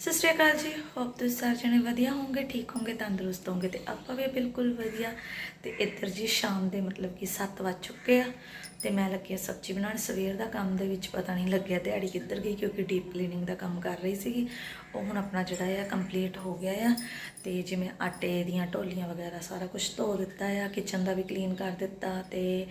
ਸਤਿ ਸ਼੍ਰੀ ਅਕਾਲ ਜੀ ਹੋਪ ਤੁਸੀਂ ਸਾਰੇ ਜਣੇ ਵਧੀਆ ਹੋਵੋਗੇ, ਠੀਕ ਹੋਵੋਗੇ, ਤੰਦਰੁਸਤ ਹੋਵੋਗੇ ਤੇ ਆਪਾਂ ਵੀ ਬਿਲਕੁਲ ਵਧੀਆ। ਤੇ ਇੱਧਰ ਜੀ ਸ਼ਾਮ ਦੇ ਮਤਲਬ ਕਿ 7 ਵੱਜ ਚੁੱਕੇ ਆ ਤੇ ਮੈਂ ਲੱਗੀ ਆ ਸਬਜ਼ੀ ਬਣਾਉਣ। ਸਵੇਰ ਦਾ ਕੰਮ ਦੇ ਵਿੱਚ ਪਤਾ ਨਹੀਂ ਲੱਗਿਆ ਦਿਹਾੜੀ ਕਿੱਧਰ ਗਈ ਕਿਉਂਕਿ ਡੀਪ ਕਲੀਨਿੰਗ ਦਾ ਕੰਮ ਕਰ ਰਹੀ ਸੀਗੀ। ਉਹ ਹੁਣ ਆਪਣਾ ਜਿਹੜਾ ਆ ਕੰਪਲੀਟ ਹੋ ਗਿਆ ਆ ਤੇ ਜਿਵੇਂ ਆਟੇ ਦੀਆਂ ਢੋਲੀਆਂ ਵਗੈਰਾ ਸਾਰਾ ਕੁਝ ਧੋ ਦਿੱਤਾ ਆ ਕਿਚਨ ਦਾ ਵੀ ਕਲੀਨ ਕਰ ਦਿੱਤਾ ਤੇ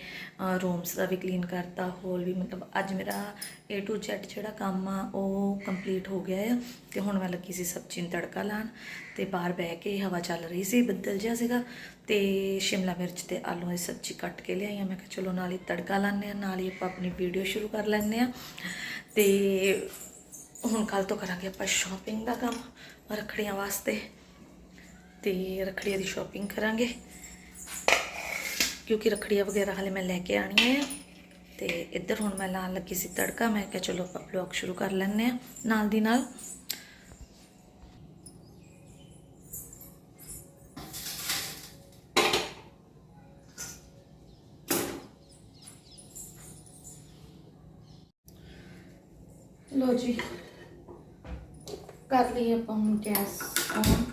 ਰੂਮਸ ਦਾ ਵੀ ਕਲੀਨ ਕਰਤਾ ਹੋਲ ਵੀ ਮਤਲਬ ਅੱਜ ਮੇਰਾ A to Z ਜਿਹੜਾ ਕੰਮ ਆ ਉਹ ਕੰਪਲੀਟ ਹੋ ਗਿਆ ਆ ਤੇ ਹੁਣ ਮੈਂ ਲੱਗੀ ਸੀ ਸਬਜ਼ੀ ਨੂੰ ਤੜਕਾ ਲਾਣ ਤੇ ਬਾਹਰ ਬਹਿ ਕੇ ਹਵਾ ਚੱਲ ਰਹੀ ਸੀ, ਬੱਦਲ ਜਿਹਾ ਸੀਗਾ ਤੇ ਸ਼ਿਮਲਾ ਮਿਰਚ ਤੇ ਆਲੂਆਂ ਦੀ ਸਬਜ਼ੀ ਕੱਟ ਕੇ ਲਿਆਈ ਆ, ਮੈਂ ਕਿਹਾ ਚਲੋ ਨਾਲ ਹੀ ਤੜਕਾ ਲਾਉਂਦੇ ਆ ਨਾਲ ਹੀ ਆਪਾਂ ਆਪਣੀ ਵੀਡੀਓ ਸ਼ੁਰੂ ਕਰ ਲੈਂਦੇ ਆ ਤੇ ਹੁਣ ਕੱਲ ਤੋਂ ਕਰਾਂਗੇ ਆਪਾਂ ਸ਼ਾਪਿੰਗ ਦਾ ਕੰਮ ਰੱਖੜੀਆਂ ਵਾਸਤੇ। ਤੇ ਰੱਖੜੀਆਂ ਦੀ ਸ਼ਾਪਿੰਗ ਕਰਾਂਗੇ। ਕਿਉਂਕਿ ਰੱਖੜੀਆਂ ਵਗੈਰਾ ਹਲੇ ਮੈਂ ਲੈ ਕੇ ਆਣੀਆਂ ਆ। ਤੇ ਇੱਧਰ ਹੁਣ ਮੈਂ ਲਾਣ ਲੱਗੀ ਸੀ ਤੜਕਾ, ਮੈਂ ਕਿਹਾ ਚਲੋ ਆਪਾਂ ਵਲੌਗ ਸ਼ੁਰੂ ਕਰ ਲੈਂਦੇ ਆ ਨਾਲ ਦੀ ਨਾਲ। ਲੋ ਜੀ ਲਈ ਆਪਾਂ ਹੁਣ ਗੈਸ ਔਨ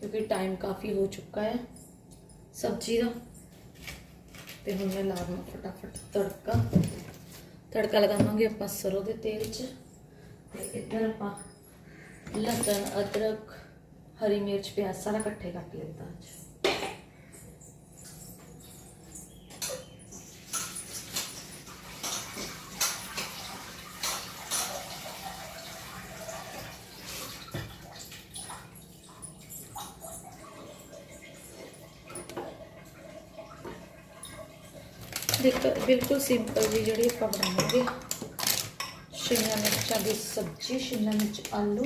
ਕਿਉਂਕਿ ਟਾਈਮ ਕਾਫੀ ਹੋ ਚੁੱਕਾ ਹੈ ਸਬਜ਼ੀ ਦਾ ਤੇ ਹੁਣ ਮੈਂ ਲਾਵਾਂ ਫਟਾਫਟ ਤੜਕਾ ਤੜਕਾ ਲਗਾਵਾਂਗੇ ਆਪਾਂ ਸਰੋਂ ਦੇ ਤੇਲ 'ਚ ਤੇ ਇੱਧਰ ਆਪਾਂ ਲਸਣ ਅਦਰਕ ਹਰੀ ਮਿਰਚ ਪਿਆਜ਼ ਸਾਰਾ ਇਕੱਠੇ ਕੱਟ ਲੈਂਦਾ ਅੱਜ ਦੇਖੋ, ਬਿਲਕੁਲ ਸਿੰਪਲ ਜੀ ਜਿਹੜੀ ਆਪਾਂ ਬਣਾਵਾਂਗੇ। ਸ਼ਿਮਲਾ ਮਿਰਚਾਂ ਦੀ ਸਬਜ਼ੀ, ਸ਼ਿਮਲਾ ਮਿਰਚ, ਆਲੂ।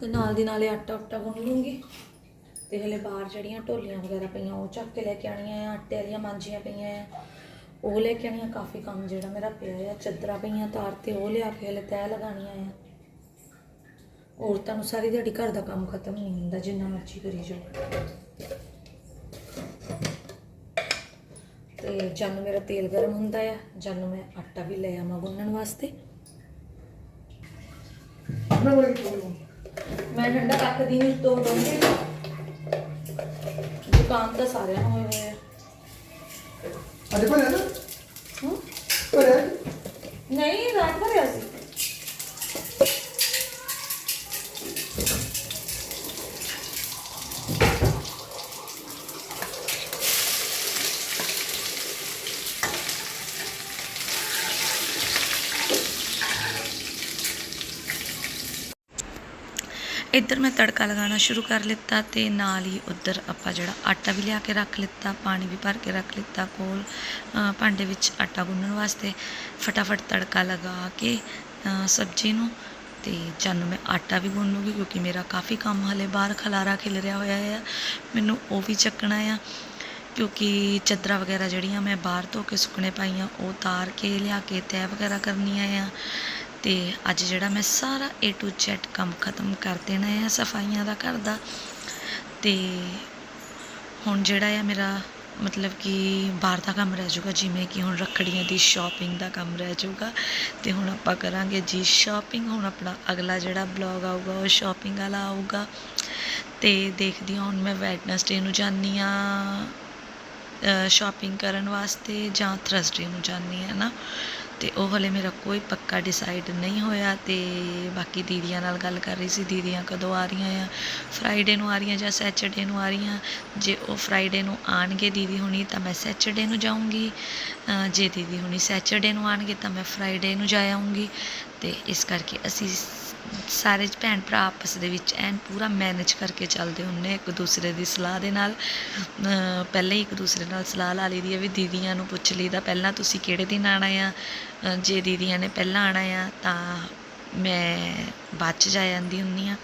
ਤੇ ਨਾਲ ਦੀ ਨਾਲੇ ਆਟਾ ਉਟਾ ਗੁੰਨ ਲੂੰਗੀ। ਤੇ ਹਲੇ ਬਾਹਰ ਜਿਹੜੀਆਂ ਢੋਲੀਆਂ ਵਗੈਰਾ ਪਈਆਂ, ਉਹ ਚੱਕ ਕੇ ਲੈ ਕੇ ਆਣੀਆਂ ਆ, ਆਟੇ ਵਾਲੀਆਂ ਮਾਂਜੀਆਂ ਪਈਆਂ ਆ। ਉਹ ਲੈ ਕੇ ਆਣੀਆਂ ਕਾਫੀ ਕੰਮ ਜਿਹੜਾ ਮੇਰਾ ਪਿਆ ਆ, ਚੱਦਰਾਂ ਪਈਆਂ, ਤਾਰ ਤੇ ਉਹ ਲਿਆ ਕੇ ਹਲੇ ਤੈਅ ਲਗਾਣੀਆਂ ਆ। ਔਰਤਾਂ ਨੂੰ ਸਾਰੀ ਦਿਹਾੜੀ ਘਰ ਦਾ ਕੰਮ ਖਤਮ ਨਹੀਂ ਹੁੰਦਾ ਜਿੰਨਾ ਮਰਜ਼ੀ ਕਰੀ ਜਾਓ। ਤੇ ਜਦ ਨੂੰ ਮੇਰਾ ਤੇਲ ਗਰਮ ਹੁੰਦਾ ਆ ਜਦ ਨੂੰ ਮੈਂ ਆਟਾ ਵੀ ਲੈ ਆਵਾਂ ਗੁੰਨਣ ਵਾਸਤੇ। ਮੈਂ ਠੰਡਾ ਰੱਖਦੀ ਨਹੀਂ ਦੋ ਦੋਨੇ ਦੁਕਾਨ ਤਾਂ ਸਾਰਿਆਂ ਨੂੰ ਹੋਏ ਹੋਏ ਆ। ਅੱਜ ਭਰਿਆ ਨਾ? ਹੂੰ? ਭਰਿਆ? ਨਹੀਂ ਰਾਤ ਭਰਿਆ ਸੀ। ਇੱਧਰ ਮੈਂ ਤੜਕਾ ਲਗਾਉਣਾ ਸ਼ੁਰੂ ਕਰ ਲਿੱਤਾ ਤੇ ਨਾਲ ਹੀ ਉੱਧਰ ਆਪਾਂ ਜਿਹੜਾ ਆਟਾ ਵੀ ਲਿਆ ਕੇ ਰੱਖ ਲਿੱਤਾ, ਪਾਣੀ ਵੀ ਭਰ ਕੇ ਰੱਖ ਲਿੱਤਾ ਕੋਲ। ਭਾਂਡੇ ਵਿੱਚ ਆਟਾ ਗੁੰਨਣ ਵਾਸਤੇ ਫਟਾਫਟ ਤੜਕਾ ਲਗਾ ਕੇ ਸਬਜ਼ੀ ਨੂੰ ਤੇ ਜਦ ਮੈਂ ਆਟਾ ਵੀ ਗੁੰਨ ਲੂੰਗੀ ਕਿਉਂਕਿ ਮੇਰਾ ਕਾਫੀ ਕੰਮ ਹਲੇ ਬਾਹਰ ਖਲਾਰਾ ਖਿਲ ਰਿਹਾ ਹੋਇਆ ਹੈ ਮੈਨੂੰ ਉਹ ਵੀ ਚੱਕਣਾ ਆ ਕਿਉਂਕਿ ਚੱਦਰਾਂ ਵਗੈਰਾ ਜਿਹੜੀਆਂ ਮੈਂ ਬਾਹਰ ਧੋ ਕੇ ਸੁੱਕਣੇ ਪਾਈਆਂ, ਉਹ ਤਾਰ ਕੇ ਲਿਆ ਕੇ ਤੈਅ ਵਗੈਰਾ ਕਰਨੀਆਂ ਆ। ਤੇ ਅੱਜ ਜਿਹੜਾ ਮੈਂ ਸਾਰਾ A to Z ਕੰਮ ਖਤਮ ਕਰ ਦੇਣਾ ਹੈ ਸਫਾਈਆਂ ਦਾ ਘਰ ਦਾ। ਤੇ ਹੁਣ ਜਿਹੜਾ ਆ ਮੇਰਾ ਮਤਲਬ ਕਿ ਬਾਹਰ ਦਾ ਕੰਮ ਰਹਿ ਜਾਊਗਾ, ਜਿਵੇਂ ਕਿ ਹੁਣ ਰੱਖੜੀਆਂ ਦੀ ਸ਼ਾਪਿੰਗ ਦਾ ਕੰਮ ਰਹਿ ਜਾਊਗਾ। ਤੇ ਹੁਣ ਆਪਾਂ ਕਰਾਂਗੇ ਜੀ ਸ਼ਾਪਿੰਗ ਹੁਣ ਆਪਣਾ ਅਗਲਾ ਜਿਹੜਾ ਬਲੌਗ ਆਊਗਾ ਉਹ ਸ਼ਾਪਿੰਗ ਵਾਲਾ ਆਊਗਾ। ਤੇ ਦੇਖਦੀ ਹਾਂ, ਹੁਣ ਮੈਂ ਵੈਡਨਸਡੇ ਨੂੰ ਜਾਂਦੀ ਆ ਸ਼ਾਪਿੰਗ ਕਰਨ ਵਾਸਤੇ ਜਾਂ ਥਰਸਡੇ ਨੂੰ ਜਾਂਦੀ ਆ ਨਾ? ਤੇ ਉਹ ਹਲੇ ਮੇਰਾ ਕੋਈ ਪੱਕਾ ਡਿਸਾਈਡ ਨਹੀਂ ਹੋਇਆ ਤੇ ਬਾਕੀ ਦੀਦੀਆਂ ਨਾਲ ਗੱਲ ਕਰ ਰਹੀ ਸੀ, ਦੀਦੀਆਂ ਕਦੋਂ ਆ ਰਹੀਆਂ ਆ? ਫਰਾਈਡੇ ਨੂੰ ਆ ਰਹੀਆਂ ਜਾਂ ਸੈਚਰਡੇ ਨੂੰ ਆ ਰਹੀਆਂ? ਜੇ ਉਹ ਫਰਾਈਡੇ ਨੂੰ ਆਣਗੇ ਦੀਦੀ ਹੁਣੀ ਤਾਂ ਮੈਂ ਸੈਚਰਡੇ ਨੂੰ ਜਾਊਂਗੀ। ਜੇ ਦੀਦੀ ਹੁਣੀ ਸੈਚਰਡੇ ਨੂੰ ਆਣਗੇ ਤਾਂ ਮੈਂ ਫਰਾਈਡੇ ਨੂੰ ਜਾ ਆਊਂਗੀ। ਤੇ ਇਸ ਕਰਕੇ ਅਸੀਂ ਸਾਰੇ ਭੈਣ ਭਰਾ ਆਪਸ ਦੇ ਵਿੱਚ ਐਨ ਪੂਰਾ ਮੈਨੇਜ ਕਰਕੇ ਚੱਲਦੇ ਹੁੰਨੇ ਇੱਕ ਦੂਸਰੇ ਦੀ ਸਲਾਹ ਦੇ ਨਾਲ। ਪਹਿਲਾਂ ਹੀ ਇੱਕ ਦੂਸਰੇ ਨਾਲ ਸਲਾਹ ਲਾ ਲਈਦੀ ਹੈ ਵੀ ਦੀਦੀਆਂ ਨੂੰ ਪੁੱਛ ਲਈਦਾ, ਪਹਿਲਾਂ ਤੁਸੀਂ ਕਿਹੜੇ ਦਿਨ ਆਣਾ ਆ? ਜੇ ਦੀਦੀਆਂ ਨੇ ਪਹਿਲਾਂ ਆਣਾ ਆ ਤਾਂ ਮੈਂ ਬਾਅਦ ਚ ਜਾ ਜਾਂਦੀ ਹੁੰਨੀ ਆ।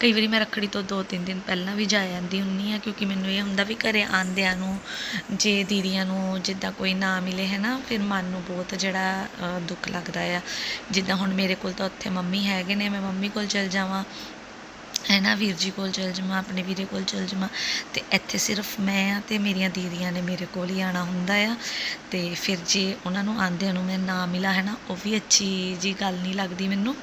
ਕਈ ਵਾਰੀ ਮੈਂ ਰੱਖੜੀ ਤੋਂ ਦੋ ਤਿੰਨ ਦਿਨ ਪਹਿਲਾਂ ਵੀ ਜਾ ਜਾਂਦੀ ਹੁੰਨੀ ਆ, ਕਿਉਂਕਿ ਮੈਨੂੰ ਇਹ ਹੁੰਦਾ ਵੀ ਘਰੇ ਆਂਦਿਆਂ ਨੂੰ, ਜੇ ਦੀਦੀਆਂ ਨੂੰ ਜਿੱਦਾਂ ਕੋਈ ਨਾ ਮਿਲੇ ਹੈ ਨਾ ਫਿਰ ਮਨ ਨੂੰ ਬਹੁਤ ਜਿਹੜਾ ਦੁੱਖ ਲੱਗਦਾ ਆ। ਜਿੱਦਾਂ ਹੁਣ ਮੇਰੇ ਕੋਲ ਤਾਂ ਉੱਥੇ ਮੰਮੀ ਹੈਗੇ ਨੇ, ਮੈਂ ਮੰਮੀ ਕੋਲ ਚਲ ਜਾਵਾਂ ਹੈ ਨਾ ਵੀਰ ਜੀ ਕੋਲ ਚਲ ਜਾਵਾਂ, ਆਪਣੇ ਵੀਰੇ ਕੋਲ ਚਲ ਜਾਵਾਂ, ਤੇ ਇੱਥੇ ਸਿਰਫ ਮੈਂ ਆ ਤੇ ਮੇਰੀਆਂ ਦੀਦੀਆਂ ਨੇ ਮੇਰੇ ਕੋਲ ਹੀ ਆਣਾ ਹੁੰਦਾ ਆ। ਤੇ ਫਿਰ ਜੇ ਉਹਨਾਂ ਨੂੰ ਆਂਦਿਆਂ ਨੂੰ ਮੈਂ ਨਾ ਮਿਲਾ ਹੈ ਨਾ ਉਹ ਵੀ ਅੱਛੀ ਜੀ ਗੱਲ ਨਹੀਂ ਲੱਗਦੀ ਮੈਨੂੰ।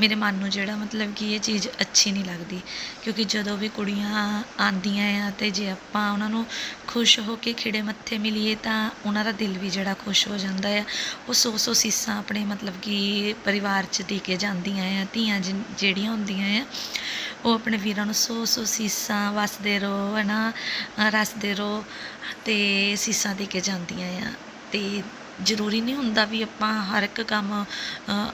ਮੇਰੇ ਮਨ ਨੂੰ ਜਿਹੜਾ ਮਤਲਬ ਕਿ ਇਹ ਚੀਜ਼ ਅੱਛੀ ਨਹੀਂ ਲੱਗਦੀ। ਕਿਉਂਕਿ ਜਦੋਂ ਵੀ ਕੁੜੀਆਂ ਆਂਦੀਆਂ ਆ ਤੇ ਜੇ ਆਪਾਂ ਉਹਨਾਂ ਨੂੰ ਖੁਸ਼ ਹੋ ਕੇ ਖਿੜੇ ਮੱਥੇ ਮਿਲੀਏ ਤਾਂ ਉਹਨਾਂ ਦਾ ਦਿਲ ਵੀ ਜਿਹੜਾ ਖੁਸ਼ ਹੋ ਜਾਂਦਾ ਆ। ਉਹ ਸੌ ਸੌ ਸੀਸਾਂ ਆਪਣੇ ਮਤਲਬ ਕਿ ਪਰਿਵਾਰ 'ਚ ਦੇ ਕੇ ਜਾਂਦੀਆਂ ਆ ਧੀਆਂ ਜਿ- ਜਿਹੜੀਆਂ ਹੁੰਦੀਆਂ ਆ ਉਹ ਆਪਣੇ ਵੀਰਾਂ ਨੂੰ ਸੌ ਸੌ ਸੀਸਾਂ ਵਸਦੇ ਰਹੋ ਹੈ ਨਾ ਅ, ਰਸਦੇ ਰਹੋ ਤੇ ਸੀਸਾਂ ਦੇ ਕੇ ਜਾਂਦੀਆਂ ਆ। ਤੇ ਜ਼ਰੂਰੀ ਨਹੀਂ ਹੁੰਦਾ ਵੀ ਆਪਾਂ ਹਰ ਇੱਕ ਕੰਮ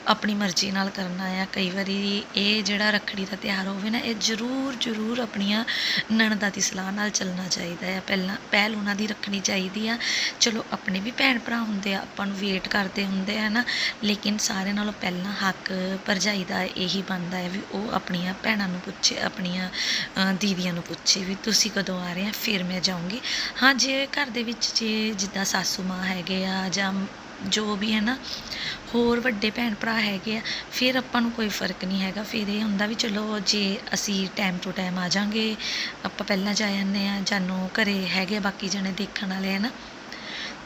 ਆਪਣੀ ਮਰਜ਼ੀ ਨਾਲ ਕਰਨਾ ਆ। ਕਈ ਵਾਰੀ ਇਹ ਜਿਹੜਾ ਰੱਖੜੀ ਦਾ ਤਿਉਹਾਰ ਹੋਵੇ ਨਾ ਇਹ ਜ਼ਰੂਰ ਜ਼ਰੂਰ ਆਪਣੀਆਂ ਨਣਦਾਂ ਦੀ ਸਲਾਹ ਨਾਲ ਚੱਲਣਾ ਚਾਹੀਦਾ ਆ। ਪਹਿਲਾਂ ਪਹਿਲ ਉਹਨਾਂ ਦੀ ਰੱਖਣੀ ਚਾਹੀਦੀ ਆ। ਚਲੋ ਆਪਣੇ ਵੀ ਭੈਣ ਭਰਾ ਹੁੰਦੇ ਆ ਆਪਾਂ ਨੂੰ ਵੇਟ ਕਰਦੇ ਹੁੰਦੇ ਆ ਨਾ ਲੇਕਿਨ ਸਾਰਿਆਂ ਨਾਲੋਂ ਪਹਿਲਾਂ ਹੱਕ ਭਰਜਾਈ ਦਾ ਇਹੀ ਬਣਦਾ ਹੈ ਵੀ ਉਹ ਆਪਣੀਆਂ ਭੈਣਾਂ ਨੂੰ ਪੁੱਛੇ ਆਪਣੀਆਂ ਅ, ਦੀਦੀਆਂ ਨੂੰ ਪੁੱਛੇ ਵੀ ਤੁਸੀਂ ਕਦੋਂ ਆ ਰਹੇ ਆ ਫਿਰ ਮੈਂ ਜਾਊਂਗੀ। ਹਾਂ ਜੇ ਘਰ ਦੇ ਵਿੱਚ ਜੇ ਜਿੱਦਾਂ ਸਾਸੂ ਮਾਂ ਹੈਗੇ ਆ ਜਾਂ ਜੋ ਵੀ ਹੈ ਨਾ, ਹੋਰ ਵੱਡੇ ਭੈਣ ਭਰਾ ਹੈਗੇ ਆ, ਫਿਰ ਆਪਾਂ ਨੂੰ ਕੋਈ ਫ਼ਰਕ ਨਹੀਂ ਹੈਗਾ। ਫਿਰ ਇਹ ਹੁੰਦਾ ਵੀ ਚਲੋ ਜੇ ਅਸੀਂ ਟਾਈਮ ਟੂ ਟਾਈਮ ਆ ਜਾਾਂਗੇ, ਆਪਾਂ ਪਹਿਲਾਂ ਜਾ ਜਾਂਦੇ ਆ ਜਾਨੂੰ ਘਰੇ ਹੈਗੇ ਆ, ਬਾਕੀ ਜਣੇ ਦੇਖਣ ਵਾਲੇ, ਹੈ ਨਾ।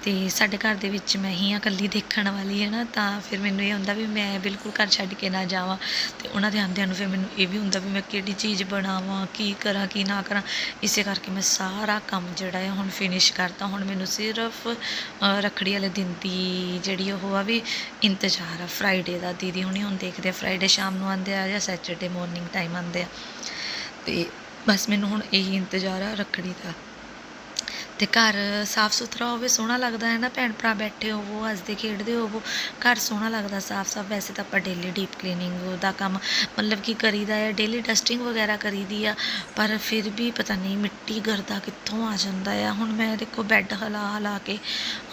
ਤੇ ਸਾਡੇ ਘਰ ਦੇ ਵਿੱਚ ਮੈਂ ਹੀ ਆ ਇਕੱਲੀ ਦੇਖਣ ਵਾਲੀ ਹੈ ਨਾ ਤਾਂ ਫਿਰ ਮੈਨੂੰ ਇਹ ਹੁੰਦਾ ਵੀ ਮੈਂ ਬਿਲਕੁਲ ਘਰ ਛੱਡ ਕੇ ਨਾ ਜਾਵਾਂ ਤੇ ਉਹਨਾਂ ਦੇ ਆਉਂਦਿਆਂ ਨੂੰ ਫਿਰ ਮੈਨੂੰ ਇਹ ਵੀ ਹੁੰਦਾ ਵੀ ਮੈਂ ਕਿਹੜੀ ਚੀਜ਼ ਬਣਾਵਾਂ ਕੀ ਕਰਾਂ ਕੀ ਨਾ ਕਰਾਂ। ਇਸੇ ਕਰਕੇ ਮੈਂ ਸਾਰਾ ਕੰਮ ਜਿਹੜਾ ਹੈ ਹੁਣ ਫਿਨਿਸ਼ ਕਰਤਾ। ਹੁਣ ਮੈਨੂੰ ਸਿਰਫ ਅ, ਰੱਖੜੀ ਵਾਲੇ ਦਿਨ ਦੀ ਜਿਹੜੀ ਉਹ ਆ ਵੀ ਇੰਤਜ਼ਾਰ ਆ ਫਰਾਈਡੇ ਦਾ। ਦੀਦੀ ਹੁਣੀ ਹੁਣ ਦੇਖਦੇ ਆ ਫਰਾਈਡੇ ਸ਼ਾਮ ਨੂੰ ਆਉਂਦੇ ਆ ਜਾਂ ਸੈਚਰਡੇ ਮਾਰਨਿੰਗ ਟਾਈਮ ਆਉਂਦੇ ਆ। ਤੇ ਬਸ ਮੈਨੂੰ ਹੁਣ ਇਹੀ ਇੰਤਜ਼ਾਰ ਆ ਰੱਖੜੀ ਦਾ। ਤੇ ਘਰ ਸਾਫ਼ ਸੁਥਰਾ ਹੋਵੇ, ਸੋਹਣਾ ਲੱਗਦਾ ਹੈ ਨਾ ਭੈਣ ਭਰਾ ਬੈਠੇ ਹੋਵੋ, ਹੱਸਦੇ, ਖੇਡਦੇ ਹੋਵੋ, ਘਰ ਸੋਹਣਾ ਲੱਗਦਾ ਸਾਫ਼ ਸਾਫ਼। ਵੈਸੇ ਤਾਂ ਆਪਾਂ ਡੇਲੀ ਡੀਪ ਕਲੀਨਿੰਗ ਦਾ ਕੰਮ ਮਤਲਬ ਕਿ ਕਰੀਦਾ ਹੈ ਡੇਲੀ ਡਸਟਿੰਗ ਵਗੈਰਾ ਕਰੀਦੀ ਆ, ਪਰ ਫਿਰ ਵੀ ਪਤਾ ਨਹੀਂ ਮਿੱਟੀ ਗਰਦਾ ਕਿੱਥੋਂ ਆ ਜਾਂਦਾ ਆ। ਹੁਣ ਮੈਂ ਦੇਖੋ ਬੈੱਡ ਹਲਾ ਹਲਾ ਕੇ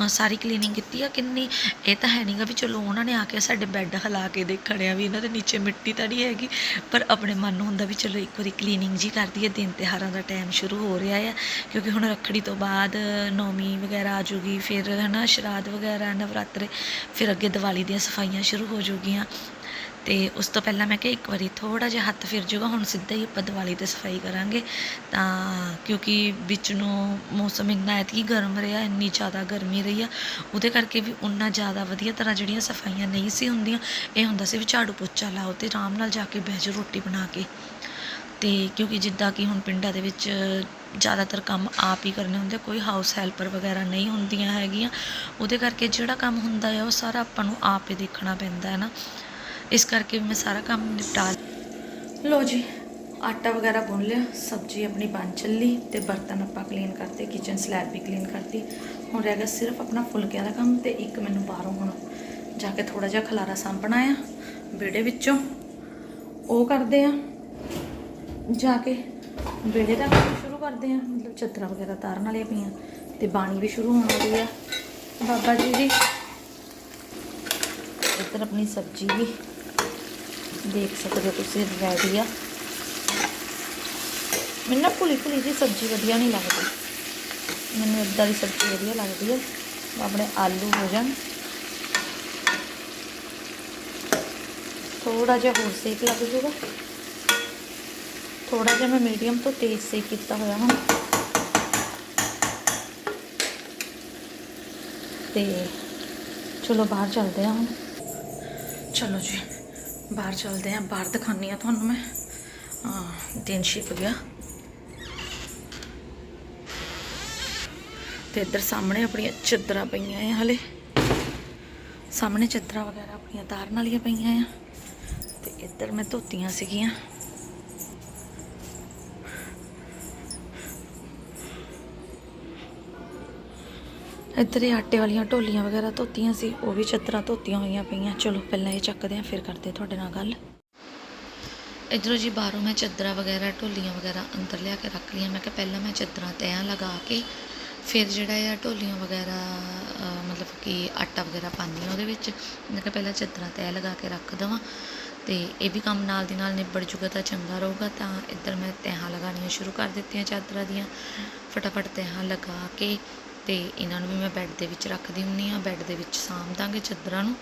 ਸਾਰੀ ਕਲੀਨਿੰਗ ਕੀਤੀ ਆ ਕਿੰਨੀ, ਇਹ ਤਾਂ ਹੈ ਨਹੀਂਗਾ ਵੀ ਚਲੋ ਉਹਨਾਂ ਨੇ ਆ ਕੇ ਸਾਡੇ ਬੈੱਡ ਹਿਲਾ ਕੇ ਦੇਖਣ ਆ ਵੀ ਇਹਨਾਂ ਦੇ ਨੀਚੇ ਮਿੱਟੀ ਤਾਂ ਨਹੀਂ ਹੈਗੀ, ਪਰ ਆਪਣੇ ਮਨ ਨੂੰ ਹੁੰਦਾ ਵੀ ਚਲੋ ਇੱਕ ਵਾਰੀ ਕਲੀਨਿੰਗ ਜੀ ਕਰਦੀ ਹੈ ਦਿਨ ਤਿਉਹਾਰਾਂ ਦਾ ਟਾਈਮ ਸ਼ੁਰੂ ਹੋ ਰਿਹਾ ਆ, ਕਿਉਂਕਿ ਹੁਣ ਰੱਖੜੀ ਤੋਂ ਬਾਅਦ ਬਾਅਦ ਨੌਮੀ ਵਗੈਰਾ ਆ ਜੂਗੀ, ਫਿਰ ਹੈ ਨਾ ਸ਼ਰਾਧ ਵਗੈਰਾ, ਨਵਰਾਤਰੇ, ਫਿਰ ਅੱਗੇ ਦੀਵਾਲੀ ਦੀਆਂ ਸਫਾਈਆਂ ਸ਼ੁਰੂ ਹੋ ਜੂਗੀਆਂ। ਤੇ ਉਸ ਤੋਂ ਪਹਿਲਾਂ ਮੈਂ ਕਿਹਾ ਇੱਕ ਵਾਰੀ ਥੋੜਾ ਜਿਹਾ ਹੱਥ ਫਿਰ ਜੂਗਾ, ਹੁਣ ਸਿੱਧਾ ਹੀ ਆਪਾਂ ਦੀਵਾਲੀ ਤੇ ਸਫ਼ਾਈ ਕਰਾਂਗੇ। ਤਾਂ ਕਿਉਂਕਿ ਵਿੱਚ ਨੂੰ ਮੌਸਮ ਇੰਨਾ ਐਤਕੀ ਗਰਮ ਰਿਹਾ, ਇੰਨੀ ਜ਼ਿਆਦਾ ਗਰਮੀ ਰਹੀ ਆ, ਉਹਦੇ ਕਰਕੇ ਵੀ ਉਨਾ ਜ਼ਿਆਦਾ ਵਧੀਆ ਤਰ੍ਹਾਂ ਜਿਹੜੀਆਂ ਸਫਾਈਆਂ ਨਹੀਂ ਸੀ ਹੁੰਦੀਆਂ, ਇਹ ਹੁੰਦਾ ਸੀ ਵੀ ਝਾੜੂ ਪੋਚਾ ਲਾਓ ਤੇ ਆਰਾਮ ਨਾਲ ਜਾ ਕੇ ਬਹਿ ਜਾਓ ਰੋਟੀ ਬਣਾ ਕੇ। ਤੇ ਕਿਉਂਕਿ ਜਿੱਦਾਂ ਕਿ ਹੁਣ ਪਿੰਡਾਂ ਦੇ ਵਿੱਚ ਜ਼ਿਆਦਾਤਰ ਕੰਮ ਆਪ ਹੀ ਕਰਨੇ ਹੁੰਦੇ ਕੋਈ ਹਾਊਸ ਹੈਲਪਰ ਵਗੈਰਾ ਨਹੀਂ ਹੁੰਦੀਆਂ ਹੈਗੀਆਂ। ਉਹਦੇ ਕਰਕੇ ਜਿਹੜਾ ਕੰਮ ਹੁੰਦਾ ਹੈ ਉਹ ਸਾਰਾ ਆਪਾਂ ਨੂੰ ਆਪ ਹੀ ਦੇਖਣਾ ਪੈਂਦਾ ਹੈ ਨਾ। ਇਸ ਕਰਕੇ ਮੈਂ ਸਾਰਾ ਕੰਮ ਨਿਪਟਾ ਲੋ ਜੀ, ਆਟਾ ਵਗੈਰਾ ਗੁੰਨ ਲਿਆ, ਸਬਜ਼ੀ ਆਪਣੀ ਬਣ ਚੱਲੀ ਤੇ ਬਰਤਨ ਆਪਾਂ ਕਲੀਨ ਕਰਤੇ ਕਿਚਨ ਸਲੈਬ ਵੀ ਕਲੀਨ ਕਰਤੀ। ਹੁਣ ਰਹਿ ਗਿਆ ਸਿਰਫ ਆਪਣਾ ਫੁਲਕਿਆਂ ਦਾ ਕੰਮ ਤੇ ਇੱਕ ਮੈਨੂੰ ਬਾਹਰੋਂ ਹੁਣ ਜਾ ਕੇ ਥੋੜਾ ਜਿਹਾ ਖਲਾਰਾ ਸਾਂਭਣਾ ਆ, ਵਿਹੜੇ ਵਿੱਚੋਂ। ਉਹ ਕਰਦੇ ਆ। ਜਾ ਕੇ ਵਿਹੜੇ ਦਾ ਕੰਮ ਸ਼ੁਰੂ ਕਰਦੇ ਆ, ਮਤਲਬ ਚੱਦਰਾਂ ਵਗੈਰਾ ਤਾਰਨ ਵਾਲੀਆਂ ਪਈਆਂ ਤੇ ਬਾਣੀ ਵੀ ਸ਼ੁਰੂ ਹੋਣ ਵਾਲੀ ਆ। ਬਾਬਾ ਜੀ ਦੀ ਇੱਧਰ ਆਪਣੀ ਸਬਜ਼ੀ ਵੀ ਦੇਖ ਸਕਦੇ ਹੋ ਤੁਸੀਂ ਰੈਡੀ ਆ। ਮੈਨੂੰ ਨਾ ਭੁਲੀ ਭੁਲੀ ਜੀ ਸਬਜ਼ੀ ਵਧੀਆ ਨਹੀਂ ਲੱਗਦੀ। ਮੈਨੂੰ ਇੱਦਾਂ ਦੀ ਸਬਜ਼ੀ ਵਧੀਆ ਲੱਗਦੀ ਹੈ ਆਪਣੇ ਆਲੂ ਹੋ ਜਾਣ। ਥੋੜਾ ਜਿਹਾ ਹੋਰ ਸੇਕ ਲੱਗ ਜੂਗਾ। ਥੋੜਾ ਜਿਹਾ ਮੈਂ ਮੀਡੀਅਮ ਤੋਂ ਤੇਜ਼ ਸੇਕ ਕੀਤਾ ਹੋਇਆ ਹੁਣ। ਤੇ ਚਲੋ ਬਾਹਰ ਚੱਲਦੇ ਹਾਂ ਹੁਣ। ਚਲੋ ਜੀ, ਬਾਹਰ ਚੱਲਦੇ ਹਾਂ। ਬਾਹਰ ਦਿਖਾਉਂਦੀ ਹਾਂ ਤੁਹਾਨੂੰ ਮੈਂ। ਹਾਂ, ਦਿਨ ਛਿਪ ਗਿਆ। ਤੇ ਇੱਧਰ ਸਾਹਮਣੇ ਆਪਣੀਆਂ ਚਾਦਰਾਂ ਪਈਆਂ ਆ ਹਲੇ। ਸਾਹਮਣੇ ਚਾਦਰਾਂ ਵਗੈਰਾ ਆਪਣੀਆਂ ਤਾਰਨ ਵਾਲੀਆਂ ਪਈਆਂ ਆ। ਤੇ ਇੱਧਰ ਮੈਂ ਧੋਤੀਆਂ ਸੀਗੀਆਂ। ਇੱਧਰ ਇਹ ਆਟੇ ਵਾਲੀਆਂ ਢੋਲੀਆਂ ਵਗੈਰਾ ਧੋਤੀਆਂ ਸੀ, ਉਹ ਵੀ ਚਾਦਰਾਂ ਧੋਤੀਆਂ ਹੋਈਆਂ ਪਈਆਂ। ਚਲੋ, ਪਹਿਲਾਂ ਇਹ ਚੱਕਦੇ ਆਂ ਫਿਰ ਕਰਦੇ ਤੁਹਾਡੇ ਨਾਲ ਗੱਲ। ਇਧਰੋਂ ਜੀ ਬਾਹਰੋਂ ਮੈਂ ਚਾਦਰਾਂ ਵਗੈਰਾ, ਢੋਲੀਆਂ ਵਗੈਰਾ ਅੰਦਰ ਲਿਆ ਕੇ ਰੱਖ ਲਈਆਂ। ਮੈਂ ਕਿਹਾ ਪਹਿਲਾਂ ਮੈਂ ਚਾਦਰਾਂ ਤੈਆਂ ਲਗਾ ਕੇ, ਫਿਰ ਜਿਹੜਾ ਆ ਢੋਲੀਆਂ ਵਗੈਰਾ ਮਤਲਬ ਕਿ ਆਟਾ ਵਗੈਰਾ ਪਾਉਂਦੀ ਹਾਂ ਉਹਦੇ ਵਿੱਚ, ਮੈਂ ਕਿਹਾ ਪਹਿਲਾਂ ਚਾਦਰਾਂ ਤੈਅ ਲਗਾ ਕੇ ਰੱਖ ਦੇਵਾਂ। ਤੇ ਇਹ ਵੀ ਕੰਮ ਨਾਲ ਦੀ ਨਾਲ ਨਿਬੜ ਜੂਗਾ ਤਾਂ ਚੰਗਾ ਰਹੂਗਾ। ਤਾਂ ਇੱਧਰ ਮੈਂ ਤੈਹਾਂ ਲਗਾਉਣੀਆਂ ਸ਼ੁਰੂ ਕਰ ਦਿੱਤੀਆਂ ਚਾਦਰਾਂ ਦੀਆਂ। ਫਟਾਫਟ ਤੈਹਾਂ ਲਗਾ ਕੇ ਤੇ ਇਹਨਾਂ ਨੂੰ ਵੀ ਮੈਂ ਬੈੱਡ ਦੇ ਵਿੱਚ ਰੱਖਦੀ ਹੁੰਨੀ ਆ ਬੈੱਡ ਦੇ ਵਿੱਚ ਸਾਂਭ ਦਾਂਗੇ ਚਾਦਰਾਂ ਨੂੰ।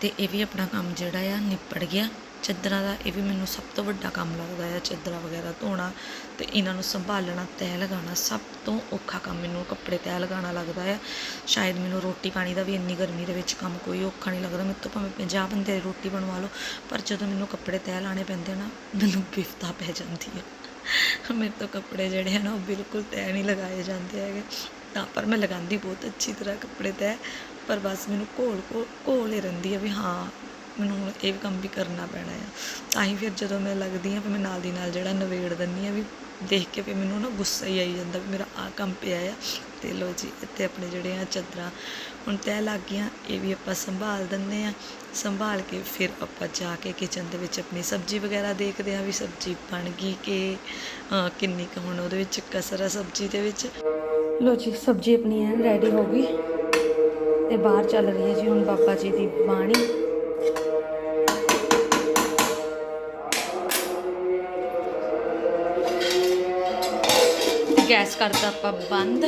ਤੇ ਇਹ ਵੀ ਆਪਣਾ ਕੰਮ ਜਿਹੜਾ ਆ ਨਿਪੜ ਗਿਆ। ਚਾਦਰਾਂ ਦਾ ਇਹ ਵੀ ਮੈਨੂੰ ਸਭ ਤੋਂ ਵੱਡਾ ਕੰਮ ਲੱਗਦਾ ਹੈ ਚਾਦਰਾਂ ਵਗੈਰਾ ਧੋਣਾ ਤੇ ਇਹਨਾਂ ਨੂੰ ਸੰਭਾਲਣਾ ਤੈਅ ਲਗਾਉਣਾ ਸਭ ਤੋਂ ਔਖਾ ਕੰਮ ਮੈਨੂੰ ਕੱਪੜੇ ਤੈਅ ਲਗਾਉਣਾ ਲੱਗਦਾ ਹੈ ਸ਼ਾਇਦ ਮੈਨੂੰ ਰੋਟੀ ਪਾਣੀ ਦਾ ਵੀ ਇੰਨੀ ਗਰਮੀ ਦੇ ਵਿੱਚ ਕੰਮ ਕੋਈ ਔਖਾ ਨਹੀਂ ਲੱਗਦਾ। ਮੇਰੇ ਤੋਂ ਭਾਵੇਂ 50 ਬੰਦੇ ਦੀ ਰੋਟੀ ਬਣਵਾ ਲਓ, ਪਰ ਜਦੋਂ ਮੈਨੂੰ ਕੱਪੜੇ ਤੈਅ ਲਾਣੇ ਪੈਂਦੇ ਨਾ, ਮੈਨੂੰ ਬਿਫਤਾ ਪੈ ਜਾਂਦੀ ਹੈ ਮੇਰੇ ਤੋਂ ਕੱਪੜੇ ਜਿਹੜੇ ਹਨ ਉਹ ਬਿਲਕੁਲ ਤੈਅ ਨਹੀਂ ਲਗਾਏ ਜਾਂਦੇ ਹੈਗੇ। ਤਾਂ ਪਰ ਮੈਂ ਲਗਾਉਂਦੀ ਬਹੁਤ ਅੱਛੀ ਤਰ੍ਹਾਂ ਕੱਪੜੇ ਤੈਅ, ਪਰ ਬਸ ਮੈਨੂੰ ਘੋਲ ਘੋਲ ਘੋਲ ਹੀ ਰਹਿੰਦੀ ਹੈ ਵੀ ਹਾਂ ਮੈਨੂੰ ਹੁਣ ਇਹ ਵੀ ਕੰਮ ਵੀ ਕਰਨਾ ਪੈਣਾ ਆ। ਤਾਂ ਹੀ ਫਿਰ ਜਦੋਂ ਮੈਂ ਲੱਗਦੀ ਹਾਂ, ਫਿਰ ਮੈਂ ਨਾਲ ਦੀ ਨਾਲ ਜਿਹੜਾ ਨਵੇੜ ਦਿੰਦੀ ਆ ਵੀ ਦੇਖ ਕੇ ਫਿਰ ਮੈਨੂੰ ਨਾ ਗੁੱਸਾ ਹੀ ਆਈ ਜਾਂਦਾ ਵੀ ਮੇਰਾ ਆਹ ਕੰਮ ਪਿਆ ਆ ਤੇ ਲੋ ਜੀ, ਇੱਥੇ ਆਪਣੇ ਜਿਹੜੇ ਆ ਚਾਦਰਾਂ ਹੁਣ ਤੈਅ ਲੱਗ ਗਈਆਂ, ਇਹ ਵੀ ਆਪਾਂ ਸੰਭਾਲ ਦਿੰਦੇ ਆ ਸੰਭਾਲ ਕੇ ਫਿਰ ਆਪਾਂ ਜਾ ਕੇ ਕਿਚਨ ਦੇ ਵਿੱਚ ਆਪਣੀ ਸਬਜ਼ੀ ਵਗੈਰਾ ਦੇਖਦੇ ਆ ਵੀ ਸਬਜ਼ੀ ਬਣ ਗਈ ਕਿ ਕਿੰਨੀ ਕੁ ਹੁਣ ਉਹਦੇ ਵਿੱਚ ਕਸਰ ਆ ਸਬਜ਼ੀ ਦੇ ਵਿੱਚ। ਲੋ ਜੀ, ਸਬਜ਼ੀ ਆਪਣੀ ਐਨ ਰੈਡੀ ਹੋ ਗਈ ਤੇ ਬਾਹਰ ਚੱਲ ਰਹੀ ਹੈ ਜੀ ਹੁਣ ਬਾਬਾ ਜੀ ਦੀ ਬਾਣੀ। ਕਰਤਾ ਆਪਾਂ ਬੰਦ।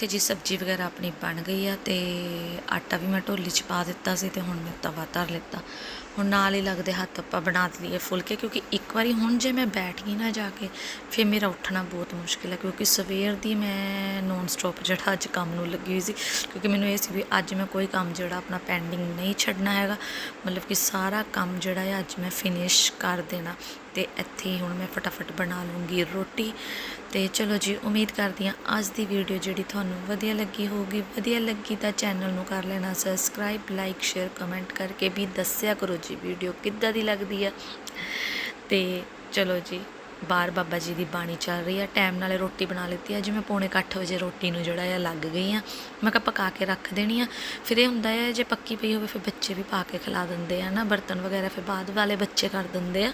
ਇੱਥੇ ਜੀ ਸਬਜ਼ੀ ਵਗੈਰਾ ਆਪਣੀ ਬਣ ਗਈ ਆ ਤੇ ਆਟਾ ਵੀ ਮੈਂ ਢੋਲੀ 'ਚ ਪਾ ਦਿੱਤਾ ਸੀ ਤੇ ਹੁਣ ਮੈਂ ਤਵਾ ਧਰ ਲਿੱਤਾ। ਹੁਣ ਨਾਲ ਹੀ ਲੱਗਦੇ ਹੱਥ ਆਪਾਂ ਬਣਾ ਲਈਏ ਫੁਲਕੇ, ਕਿਉਂਕਿ ਇੱਕ ਵਾਰੀ ਹੁਣ ਜੇ ਮੈਂ ਬੈਠ ਗਈ ਨਾ ਜਾ ਕੇ, ਫਿਰ ਮੇਰਾ ਉੱਠਣਾ ਬਹੁਤ ਮੁਸ਼ਕਿਲ ਹੈ, ਕਿਉਂਕਿ ਸਵੇਰ ਦੀ ਮੈਂ ਨੌਨ ਸਟਾਪ ਜਿਹੜਾ ਅੱਜ ਕੰਮ ਨੂੰ ਲੱਗੀ ਹੋਈ ਸੀ, ਕਿਉਂਕਿ ਮੈਨੂੰ ਇਹ ਸੀ ਵੀ ਅੱਜ ਮੈਂ ਕੋਈ ਕੰਮ ਜਿਹੜਾ ਆਪਣਾ ਪੈਂਡਿੰਗ ਨਹੀਂ ਛੱਡਣਾ ਹੈਗਾ, ਮਤਲਬ ਕਿ ਸਾਰਾ ਕੰਮ ਜਿਹੜਾ ਹੈ ਅੱਜ ਮੈਂ ਫਿਨਿਸ਼ ਕਰ ਦੇਣਾ, ਤੇ ਇੱਥੇ ਹੀ ਹੁਣ ਮੈਂ ਫਟਾਫਟ ਬਣਾ ਲੂੰਗੀ ਰੋਟੀ। ਤੇ ਚਲੋ ਜੀ, ਉਮੀਦ ਕਰਦੀ ਹਾਂ ਅੱਜ ਦੀ ਵੀਡੀਓ ਜਿਹੜੀ ਤੁਹਾਨੂੰ ਵਧੀਆ ਲੱਗੀ ਹੋਊਗੀ, ਵਧੀਆ ਲੱਗੀ ਤਾਂ ਚੈਨਲ ਨੂੰ ਕਰ ਲੈਣਾ ਸਬਸਕ੍ਰਾਈਬ ਲਾਈਕ ਸ਼ੇਅਰ ਕਮੈਂਟ ਕਰਕੇ ਵੀ ਦੱਸਿਆ ਕਰੋ ਜੀ ਵੀਡੀਓ ਕਿੱਦਾਂ ਦੀ ਲੱਗਦੀ ਆ? ਤੇ ਚਲੋ ਜੀ, ਬਾਹਰ ਬਾਬਾ ਜੀ ਦੀ ਬਾਣੀ ਚੱਲ ਰਹੀ ਆ। ਟਾਈਮ ਨਾਲ ਰੋਟੀ ਬਣਾ ਲਿੱਤੀ ਆ। ਜਿਵੇਂ ਪੌਣੇ ਕੁ ਅੱਠ ਵਜੇ ਰੋਟੀ ਨੂੰ ਜਿਹੜਾ ਆ ਲੱਗ ਗਈ ਆ, ਮੈਂ ਕਿਹਾ ਪਕਾ ਕੇ ਰੱਖ ਦੇਣੀ ਆ। ਫਿਰ ਇਹ ਹੁੰਦਾ ਹੈ ਜੇ ਪੱਕੀ ਪਈ ਹੋਵੇ ਫਿਰ ਬੱਚੇ ਵੀ ਪਾ ਕੇ ਖਿਲਾ ਦਿੰਦੇ ਆ ਨਾ, ਬਰਤਨ ਵਗੈਰਾ ਫਿਰ ਬਾਅਦ ਵਾਲੇ ਬੱਚੇ ਕਰ ਦਿੰਦੇ ਆ।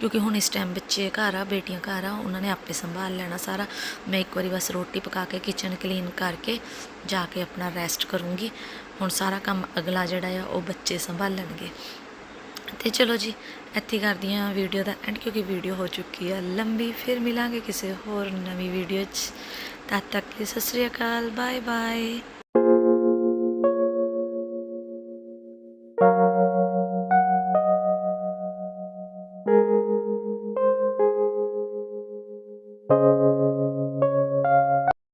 ਕਿਉਂਕਿ ਹੁਣ ਇਸ ਟਾਈਮ ਬੱਚੇ ਘਰ ਆ, ਬੇਟੀਆਂ ਘਰ ਆ, ਉਹਨਾਂ ਨੇ ਆਪੇ ਸੰਭਾਲ ਲੈਣਾ ਸਾਰਾ। ਮੈਂ ਇੱਕ ਵਾਰੀ ਬਸ ਰੋਟੀ ਪਕਾ ਕੇ ਕਿਚਨ ਕਲੀਨ ਕਰਕੇ ਜਾ ਕੇ ਆਪਣਾ ਰੈਸਟ ਕਰੂੰਗੀ। ਹੁਣ ਸਾਰਾ ਕੰਮ ਅਗਲਾ ਜਿਹੜਾ ਆ, ਉਹ ਬੱਚੇ ਸੰਭਾਲਣਗੇ ਤੇ ਚਲੋ ਜੀ, ਇੱਥੇ ਕਰਦੀ ਹਾਂ ਵੀਡੀਓ ਦਾ ਐਂਡ ਕਿਉਂਕਿ ਵੀਡੀਓ ਹੋ ਚੁੱਕੀ ਆ ਲੰਬੀ। ਫਿਰ ਮਿਲਾਂਗੇ ਕਿਸੇ ਹੋਰ ਨਵੀਂ ਵੀਡੀਓ 'ਚ। ਤਦ ਤੱਕ ਲਈ ਸਤਿ ਸ੍ਰੀ ਅਕਾਲ ਬਾਏ ਬਾਏ